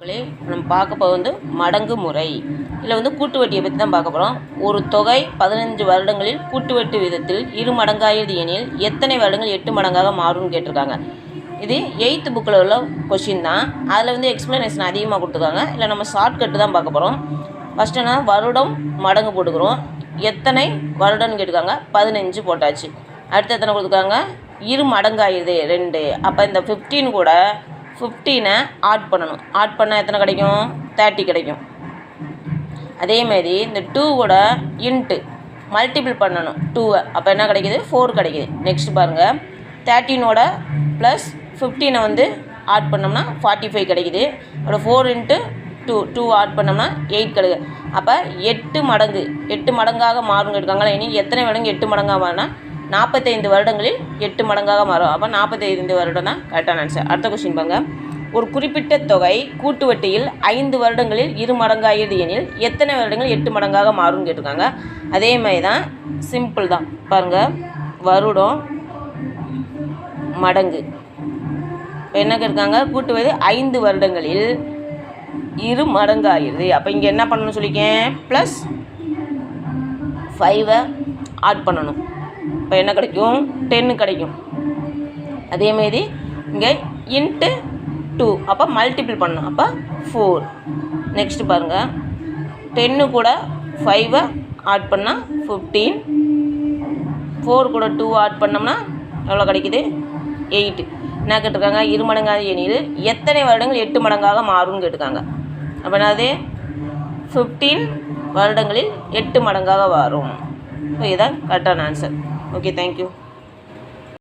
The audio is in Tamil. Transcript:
நம்ம பார்க்க போகிறது வந்து மடங்கு முறை. இதில் வந்து கூட்டு வட்டியை பற்றி தான் பார்க்க போகிறோம் ஒரு தொகை பதினஞ்சு வருடங்களில் கூட்டு வட்டி விதத்தில் இரு மடங்காயது எனில் எத்தனை வருடங்கள் எட்டு மடங்காக மாறும்னு கேட்டிருக்காங்க. இது எயித்து புக்கில் உள்ள கொஷின் தான். அதில் வந்து எக்ஸ்ப்ளனேஷன் அதிகமாக கொடுத்துருக்காங்க. இல்லை நம்ம ஷார்ட்கட்டு தான் பார்க்க போகிறோம் ஃபஸ்ட்டு என்ன? வருடம் மடங்கு போட்டுக்கிறோம். எத்தனை வருடம்னு கேட்டிருக்காங்க. பதினஞ்சு போட்டாச்சு. அடுத்து எத்தனை கொடுத்துருக்காங்க? இரு மடங்காயிருது ரெண்டு. அப்போ இந்த ஃபிஃப்டீன் கூட ஃபிஃப்டீனை ஆட் பண்ணணும். ஆட் பண்ணால் எத்தனை கிடைக்கும்? தேர்ட்டி கிடைக்கும். அதேமாரி இந்த டூவோட இன்ட்டு மல்டிபிள் பண்ணணும். டூவை அப்போ என்ன கிடைக்குது? ஃபோர் கிடைக்குது. நெக்ஸ்ட் பாருங்கள் தேர்ட்டீனோட ப்ளஸ் ஃபிஃப்டீனை வந்து ஆட் பண்ணோம்னா ஃபார்ட்டி ஃபைவ் கிடைக்கிது. அப்புறம் four into two two add பண்ணோம்னா எயிட் கிடைக்குது. அப்போ எட்டு மடங்கு. எட்டு மடங்காக மாறுங்க இருக்காங்களா இனி எத்தனை மடங்கு எட்டு மடங்காக மாறினா நாற்பத்தைந்து வருடங்களில் எட்டு மடங்காக மாறும். அப்போ நாற்பத்தைந்து வருடம் தான் கரெக்டான ஆன்சர் அடுத்த கொஸ்டின் பாருங்க. ஒரு குறிப்பிட்ட தொகை கூட்டு வட்டியில் ஐந்து வருடங்களில் இரு மடங்காகிறது எனில் எத்தனை வருடங்கள் எட்டு மடங்காக மாறும்னு கேட்டிருக்காங்க. அதே மாதிரி தான் சிம்பிள் தான். பாருங்கள் வருடம் மடங்கு. இப்போ என்ன கேட்காங்க கூட்டுவது ஐந்து வருடங்களில் இரு மடங்கு ஆகிடுது அப்போ இங்கே என்ன பண்ணணும்னு சொல்லிக்கேன் ப்ளஸ் ஃபைவை ஆட் பண்ணணும். இப்போ என்ன கிடைக்கும்? டென்னு கிடைக்கும். அதேமாரி இங்கே இன்ட்டு டூ அப்போ மல்டிபிள் பண்ணணும். அப்போ ஃபோர் நெக்ஸ்ட்டு பாருங்கள் டென்னு கூட ஃபைவை ஆட் பண்ணால் ஃபிஃப்டீன் ஃபோர் கூட டூ ஆட் பண்ணோம்னா எவ்வளோ கிடைக்குது? எயிட்டு என்ன கேட்டிருக்காங்க? இரு மடங்காக எண்ணில் எத்தனை வருடங்கள் எட்டு மடங்காக மாறும்னு கேட்டிருக்காங்க. அப்போ என்னது? ஃபிஃப்டீன் வருடங்களில் எட்டு மடங்காக வரும் ஸோ இதுதான் கரெக்டான ஆன்சர் ಓಕೆ ಥ್ಯಾಂಕ್ ಯು